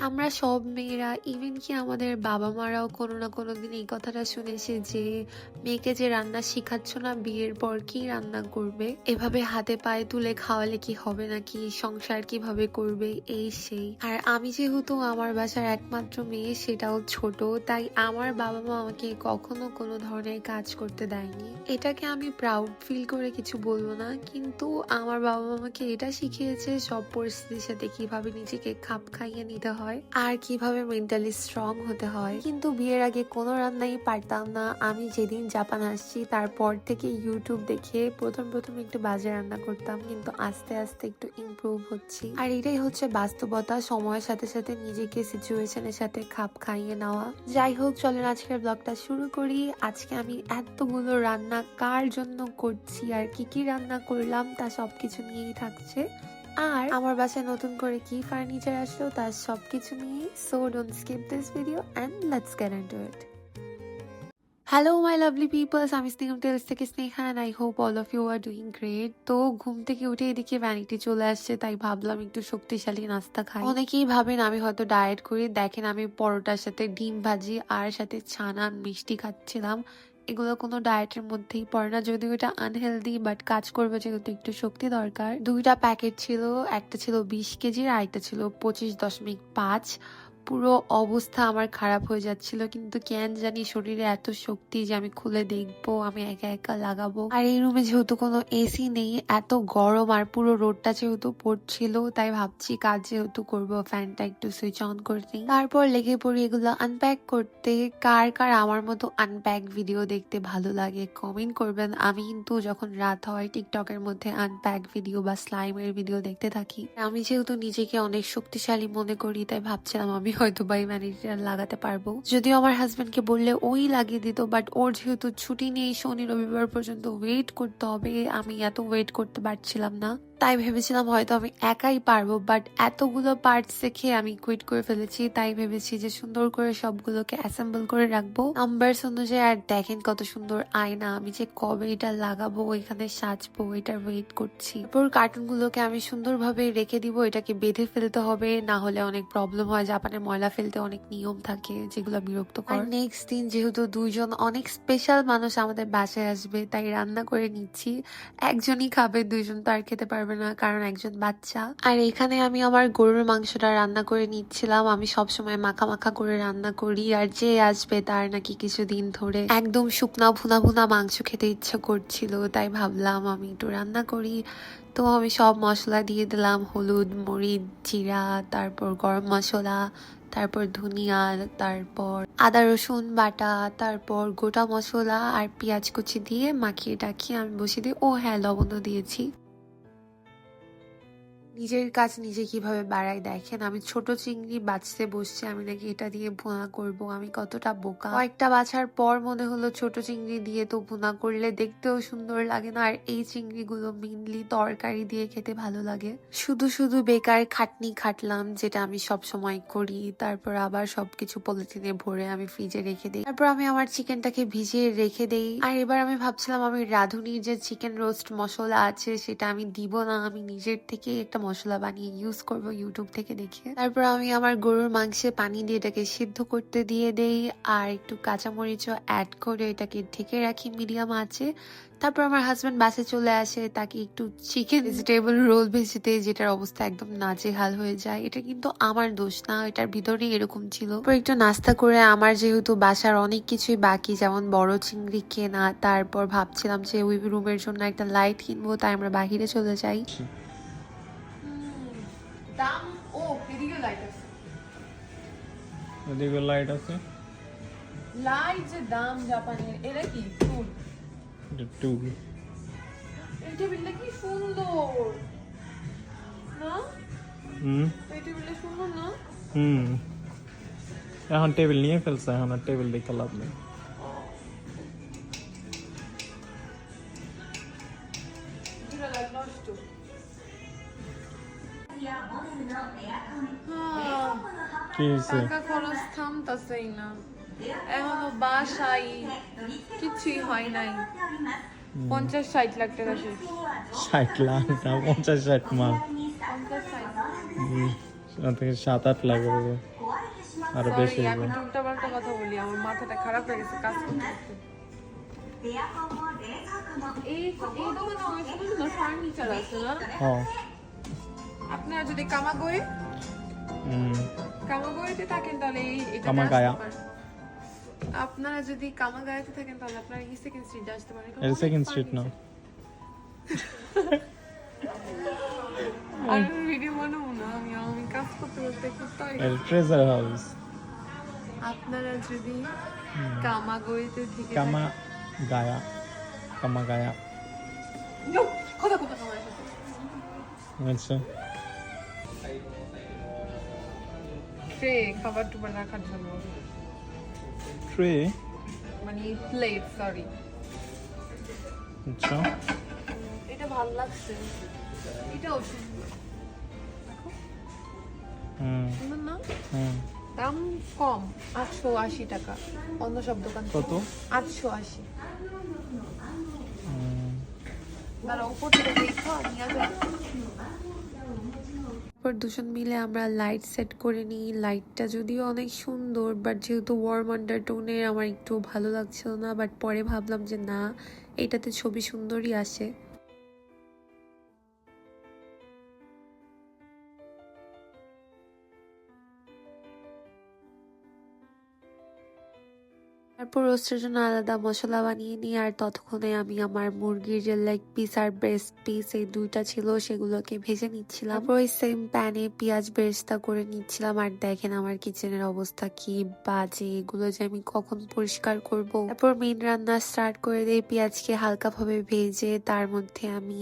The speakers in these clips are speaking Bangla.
আমরা সব মেয়েরা ইভেন কি আমাদের বাবা মারাও কোনো না কোনো দিন এই কথাটা শুনেছে যে, মেয়েকে যে রান্না শিখাচ্ছ না, বিয়ের পর কি রান্না করবে? এভাবে হাতে পায়ে তুলে খাওয়ালে কি হবে নাকি? সংসার কীভাবে করবে? এই সেই। আর আমি যেহেতু আমার বাসার একমাত্র মেয়ে, সেটাও ছোট, তাই আমার বাবা মা আমাকে কখনো কোনো ধরনের কাজ করতে দেয়নি। এটাকে আমি প্রাউড ফিল করে কিছু বলব না, কিন্তু আমার বাবা মা আমাকে এটা শিখিয়েছে সব পরিস্থিতির সাথে কীভাবে নিজেকে খাপ খাইয়ে নিতে হয়। আর কীভাবে মেন্টালি স্ট্রং হতে হয়। কিন্তু বিয়ের আগে কোনো রান্নাই পারতাম না। আমি যেদিন জাপান আসছি, তারপর থেকে ইউটিউব দেখে প্রথম প্রথম একটু বাজে রান্না করতাম, কিন্তু আস্তে আস্তে একটু ইমপ্রুভ হচ্ছি। আর এটাই হচ্ছে বাস্তবতা, সময়ের সাথে সাথে নিজেকে সিচুয়েশনের সাথে খাপ খাইয়ে নেওয়া। যাই হোক, চলেন আজকের ব্লগটা শুরু করি। আজকে আমি এতগুলো রান্না কার জন্য করছি, আর কি কি রান্না করলাম, তা সবকিছু নিয়েই থাকছে। আর আমার বাসায় নতুন করে কি ফার্নিচার আসলো তার সবকিছু নিয়ে so don't skip this video and let's get into it hello my lovely peoples আমি স্নেহম টেলস থেকে Sneha and I hope all of you are doing great তো ঘুম থেকে উঠে এদিকে ভ্যানিটি চলে আসছে, তাই ভাবলাম একটু শক্তিশালী নাস্তা খাই। অনেকেই ভাবেন আমি হয়তো ডায়েট করি, দেখেন আমি পরোটার সাথে ডিম ভাজি আর সাথে ছানা মিষ্টি খাচ্ছিলাম। এগুলো কোনো ডায়েটের মধ্যেই পড়ে না। যদিও এটা আনহেলদি বাট কাজ করবে যেহেতু একটু শক্তি দরকার। দুইটা প্যাকেট ছিল, একটা ছিল বিশ কেজির আর একটা ছিল পঁচিশ দশমিক পাঁচ। পুরো অবস্থা আমার খারাপ হয়ে যাচ্ছিল, কিন্তু কেন জানি শরীরে এত শক্তি যে আমি খুলে দেখব, আমি একা একা লাগাবো। আর এই রুমে যেহেতু কোনো এসি নেই, এত গরম আর পুরো রোডটা যেহেতু পড়ছিল, তাই ভাবছি কাজ যেহেতু করব ফ্যানটা একটু সুইচ অন করে নিই। তারপর লেগে পড়ি এগুলো আনপ্যাক করতে, কার কার আমার মতো আনপ্যাক ভিডিও দেখতে ভালো লাগে কমেন্ট করবেন। আমি কিন্তু যখন রাত হয় টিকটকের মধ্যে আনপ্যাক ভিডিও বা স্লাইমের ভিডিও দেখতে থাকি। আমি যেহেতু নিজেকে অনেক শক্তিশালী মনে করি, তাই ভাবছিলাম আমি হয়তো বা এই ম্যানেজার লাগাতে পারব। যদিও আমার হাজব্যান্ডকে বললে ওই লাগিয়ে দিত বাট ওর যেহেতু ছুটি নেই, শনি রবিবার পর্যন্ত ওয়েট করতে হবে। আমি এত ওয়েট করতে পারছিলাম না। তাই ভেবেছিলাম হয়তো আমি একাই পারব বাট এতগুলো পার্টস দেখে আমি কুইট করে ফেলেছি। তাই ভেবেছি যে সুন্দর করে সবগুলোকে অ্যাসেম্বল করে রাখব। নাম্বারস অনুযায়ী আর দেখেন কত সুন্দর আয়না, আমি যে কবে এটা লাগাবো, এখানে সাজবো এটার ওয়েট করছি। এরপর কার্টুন গুলোকে আমি সুন্দরভাবে রেখে দিব, এটাকে বেঁধে ফেলতে হবে, না হলে অনেক প্রবলেম হয়। জাপানে ময়লা ফেলতে অনেক নিয়ম থাকে যেগুলো বিরক্ত করে নেক্সট দিন যেহেতু দুইজন অনেক স্পেশাল মানুষ আমাদের বাসায় আসবে, তাই রান্না করে নিচ্ছি। একজনই খাবে, দুইজন তো আর খেতে পারবে না কারণ একজন বাচ্চা। আর এখানে আমি আমার গরুর মাংসটা রান্না করে নিচ্ছিলাম। আমি সবসময় মাখা মাখা করে রান্না করি। আর যে আসবে তার নাকি কিছুদিন ধরে একদম শুকনা ভুনা ভুনা মাংস খেতে ইচ্ছা করছিল। তাই ভাবলাম আমি একটু রান্না করি। তো আমি সব মশলা দিয়ে দিলাম। হলুদ, মরিচ, জিরা, তারপর গরম মশলা, তারপর ধনিয়া, তারপর আদা, রসুন বাটা, তারপর গোটা মশলা আর পেঁয়াজ কুচি দিয়ে মাখিয়ে টাখিয়ে আমি বসিয়ে দিই ও হ্যাঁ লবণও দিয়েছি। নিজের কাজ নিজে কীভাবে বাড়াই দেখেন, আমি ছোট চিংড়ি বাঁচতে বসছি, আমি নাকি এটা দিয়ে ভুনা করব, আমি কতটা বোকা। কয়েকটা বাছার পর মনে হলো ছোট চিংড়ি দিয়ে তো ভুনা করলে দেখতেও সুন্দর লাগে না, আর এই চিংড়িগুলো মেনলি তরকারি দিয়ে খেতে ভালো লাগে। শুধু শুধু বেকার খাটনি খাটলাম, যেটা আমি সব সময় করি, তারপর আবার সবকিছু পলিথিনে ভরে আমি ফ্রিজে রেখে দিই। তারপর আমি আমার চিকেনটাকে ভিজিয়ে রেখে দেই, আর এবার আমি ভাবছিলাম আমি রাঁধুনির যে চিকেন রোস্ট মশলা আছে, সেটা আমি দিব না, আমি নিজের থেকে একটা মশলা বানিয়ে ইউজ করব ইউটিউব থেকে দেখে তারপর আমি আমার গরুর মাংসে পানি দিয়ে এটাকে সিদ্ধ করতে দিয়ে দেই, আর একটু কাঁচামরিচও অ্যাড করে এটাকে ঢেকে রাখি মিডিয়াম আছে তারপর আমার হাজব্যান্ড বাসে চলে আসে, তাকে একটু চিকেন ভেজিটেবল রোল ভেজেতে যেটার অবস্থা একদম নাজেহাল হয়ে যায়। এটা কিন্তু আমার দোষ না, এটার ভিতরেই এরকম ছিল। একটু নাস্তা করে আমার যেহেতু বাসার অনেক কিছুই বাকি, যেমন বড় চিংড়ি কেনা, তারপর ভাবছিলাম যে ওই রুমের জন্য একটা লাইট কিনবো, তাই আমরা বাহিরে চলে যাই। দাম ও এদিকে লাইট আছে। ওদিকে লাইট আছে। লাইট যে দাম জাপানের এটা কি? ফুল টু এই টেবিলটা কি সুন্দর। না? হুম। এই টেবিলটা সুন্দর না? হুম। এখন টেবিল নিয়ে ফেলছে এখন আর টেবিল দেখে লাভ নেই। কি হয়েছে টাকা খরচ থামতাছেই না এখনও বাসাই কিছুই হয় নাই পঞ্চাশ ষাট লাখ টাকা শেষ ষাট লাখ না পঞ্চাশ ষাট মাল পঞ্চাশ ষাট হুম, থেকে সাত আট লাখ হবে আরও বেশি আমি হবে উল্টা কথা বলি আমার মাথাটা খারাপ হয়ে গেছে কাজ করতে এই এই দোকানে অনেক সুন্দর ফার্নিচার আছে না হ্যাঁ আপনারা যদি কামাগোয়ে হুম কামাগোয়েতে থাকেন তাহলে এটা কামাগায়া। আপনারা যদি কামাগায়াতে থাকেন তাহলে আপনারা এই সেকেন্ড স্ট্রিট আসতে পারেন। এটা সেকেন্ড স্ট্রিট না। ভিডিও বানাবো না আমি আমি কাজ করতে করতে করতে এটা ট্রেজার হাউস আপনারা যদি কামাগোয়েতে থেকে কামা গায়া কামা গায়া কথা কথা আচ্ছা। ট্রে খাবার টুবার রাখার জন্য। ট্রে? মানে প্লেট সরি আচ্ছা। এটা ভালো লাগছে। এটাও সুন্দর হুম। না? হুম। দাম কম আটশো আশি টাকা। অন্য সব দোকান কত? আটশো আশি। তারা উপর থেকে দেখো নিয়ে যাবে তারপর দুজন মিলে আমরা লাইট সেট করে নিই। লাইটটা যদিও অনেক সুন্দর বাট যেহেতু ওয়ার্ম আন্ডারটোনের আমার একটু ভালো লাগছিল না বাট পরে ভাবলাম যে না, এটাতে ছবি সুন্দরই আসে। তারপর রোস্টের জন্য আলাদা মশলা বানিয়ে নিই আর ততক্ষণে আমি আমার মুরগির যে লেগ পিস আর ব্রেস্ট পিস এই দুইটা ছিল, সেগুলোকে ভেজে নিচ্ছিলাম। ওই সেম প্যানে পেঁয়াজ বেরেস্তা করে নিচ্ছিলাম, আর দেখেন আমার কিচেনের অবস্থা কি বাজে, এগুলো যে আমি কখন পরিষ্কার করব। তারপর মেন রান্না স্টার্ট করে দিই পেঁয়াজকে হালকাভাবে ভেজে, তার মধ্যে আমি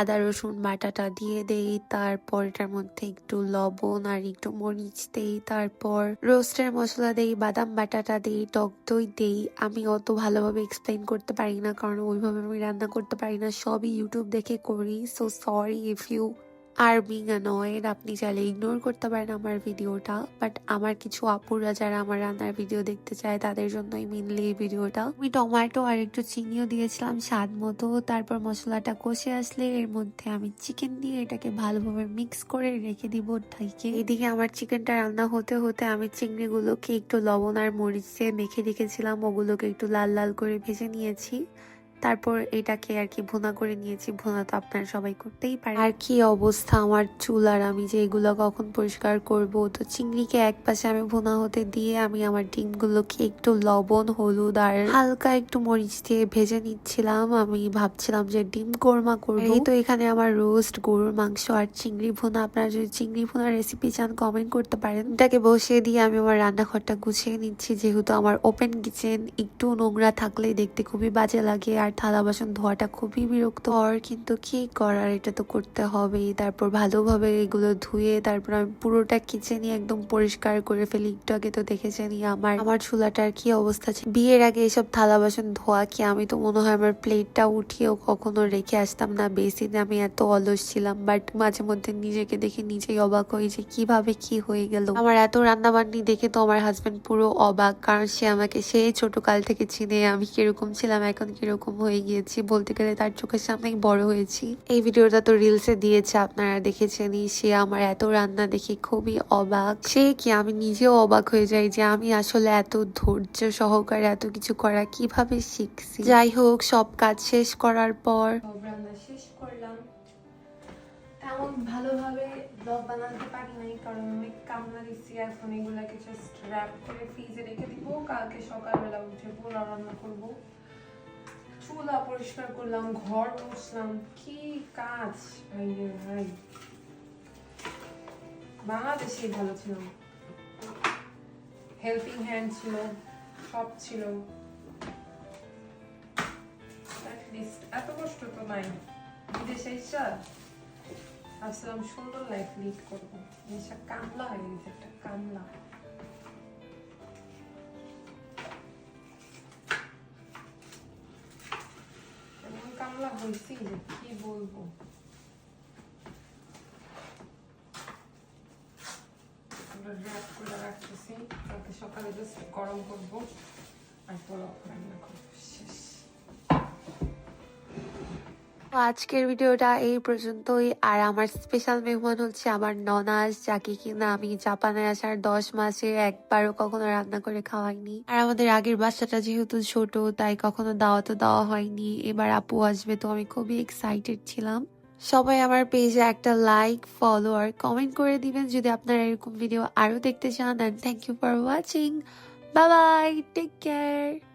আদা, রসুন, বাটাটা দিয়ে দেই, তারপর এটার মধ্যে একটু লবণ আর একটু মরিচ দেই, তারপর রোস্টের মশলা দেই, বাদাম বাটাটা দেই, টক দই দেই, আমি অত ভালোভাবে এক্সপ্লেন করতে পারি না, কারণ ওইভাবে আমি রান্না করতে পারি না, সবই ইউটিউব দেখে করি so sorry if you are being annoyed আপনি চাইলে ইগনোর করতে পারেন আমার ভিডিওটা বাট আমার কিছু আপুরা যারা আমার রান্নার ভিডিও দেখতে চায়, তাদের জন্যই মেনলি এই ভিডিওটা। আমি টমেটো আর একটু চিনিও দিয়েছিলাম স্বাদ মতো, তারপর মশলাটা কষে আসলে এর মধ্যে আমি চিকেন দিয়ে এটাকে ভালোভাবে মিক্স করে রেখে দিব ঢাইকে। এদিকে আমার চিকেনটা রান্না হতে হতে আমি চিংড়িগুলোকে একটু লবণ আর মরিচ মেখে রেখেছিলাম, ওগুলোকে একটু লাল লাল করে ভেজে নিয়েছি। তারপর এটাকে আর কি ভুনা করে নিয়েছি। ভুনা তো আপনারা সবাই করতেই পারে আর কি অবস্থা? আমার চুল আর আমি যে এগুলো কখন পরিষ্কার করব? তো চিংড়িকে এক পাশে আমি ভুনা হতে দিয়ে আমি আমার ডিমগুলোকে একটু লবণ হলুদ আর হালকা একটু মরিচ দিয়ে ভেজে নিচ্ছিলাম। আমি ভাবছিলাম যে ডিম কোরমা করব। এই তো এখানে আমার রোস্ট গরুর মাংস আর চিংড়ি ভুনা। আপনারা যদি চিংড়ি ভুনার রেসিপি চান কমেন্ট করতে পারেন। এটাকে বসিয়ে দিয়ে আমি আমার রান্নাঘরটা গুছিয়ে নিচ্ছি। যেহেতু আমার ওপেন কিচেন একটু নোংরা থাকলে দেখতে খুবই বাজে লাগে। আর থালা বাসন ধোয়াটা খুবই বিরক্ত হওয়ার কিন্তু কি করার? এটা তো করতে হবেই। তারপর ভালোভাবে এগুলো ধুয়ে তারপর আমি পুরোটা কিচেনই একদম পরিষ্কার করে ফেলি। একটু আগে তো দেখেছেনই আমার আমার চুলাটার কি অবস্থা ছিল। বিয়ের আগে এসব থালা বাসন ধোয়া কি আমি তো মনে হয় আমার প্লেটটা উঠিয়েও কখনো রেখে আসতাম না। বেসিনে আমি এত অলস ছিলাম বাট মাঝে মধ্যে নিজেকে দেখে নিজেই অবাক হই যে কীভাবে কি হয়ে গেল। আমার এত রান্না বান্নি দেখে তো আমার হাজব্যান্ড পুরো অবাক, কারণ সে আমাকে সেই ছোট কাল থেকে চিনে আমি কীরকম ছিলাম, এখন কীরকম হয়ে গিয়েছি। বলতে গেলে তার চোখের সামনেই বড় হয়েছি। এই ভিডিওটা তো রিলসে দিয়েছে, আপনারা দেখেছেনই। সে আমার এত রান্না দেখে খুবই অবাক। সে কি আমি নিজেও অবাক হয়ে যাই যে আমি আসলে এত ধৈর্য সহকারে এত কিছু করা কীভাবে শিখছি? যাই হোক, সব কাজ শেষ করার পর ভালোভাবে বানাতে পারি নাই, কারণ অনেক কামনা দিচ্ছি এখন এগুলাকে রেখে দিব। কালকে সকালবেলা উঠে রান্না করব। চুলা পরিষ্কার করলাম, ঘর মুছলাম, কি কাজ? ভাই। ভাই ভালো ছিল। হেল্পিং হ্যান্ড ছিল, সব ছিল। এত কষ্ট তো নাই। বিদেশে এসা আসলাম সুন্দর লাইফ লিড করব। কামলা হয়ে গেছে, একটা কামলা। কামলা হয়েছি যে কি বলব আমরা wrap করে রাখতেছি কালকে সকালে জাস্ট গরম করব আর পোলাও রান্না করব শেষ তো আজকের ভিডিওটা এই পর্যন্তই। আর আমার স্পেশাল মেহমান হচ্ছে আমার ননাস যাকে কিনা আমি জাপানে আসার দশ মাসে একবারও কখনো রান্না করে খাওয়াইনি। আর আমাদের আগের বাচ্চাটা যেহেতু ছোট, তাই কখনো দাওয়াতও দেওয়া হয়নি। এবার আপু আসবে, তো আমি খুবই এক্সাইটেড ছিলাম। সবাই আমার পেজে একটা লাইক ফলো আর কমেন্ট করে দিবেন যদি আপনারা এরকম ভিডিও আরও দেখতে চান। And thank you for watching bye bye take care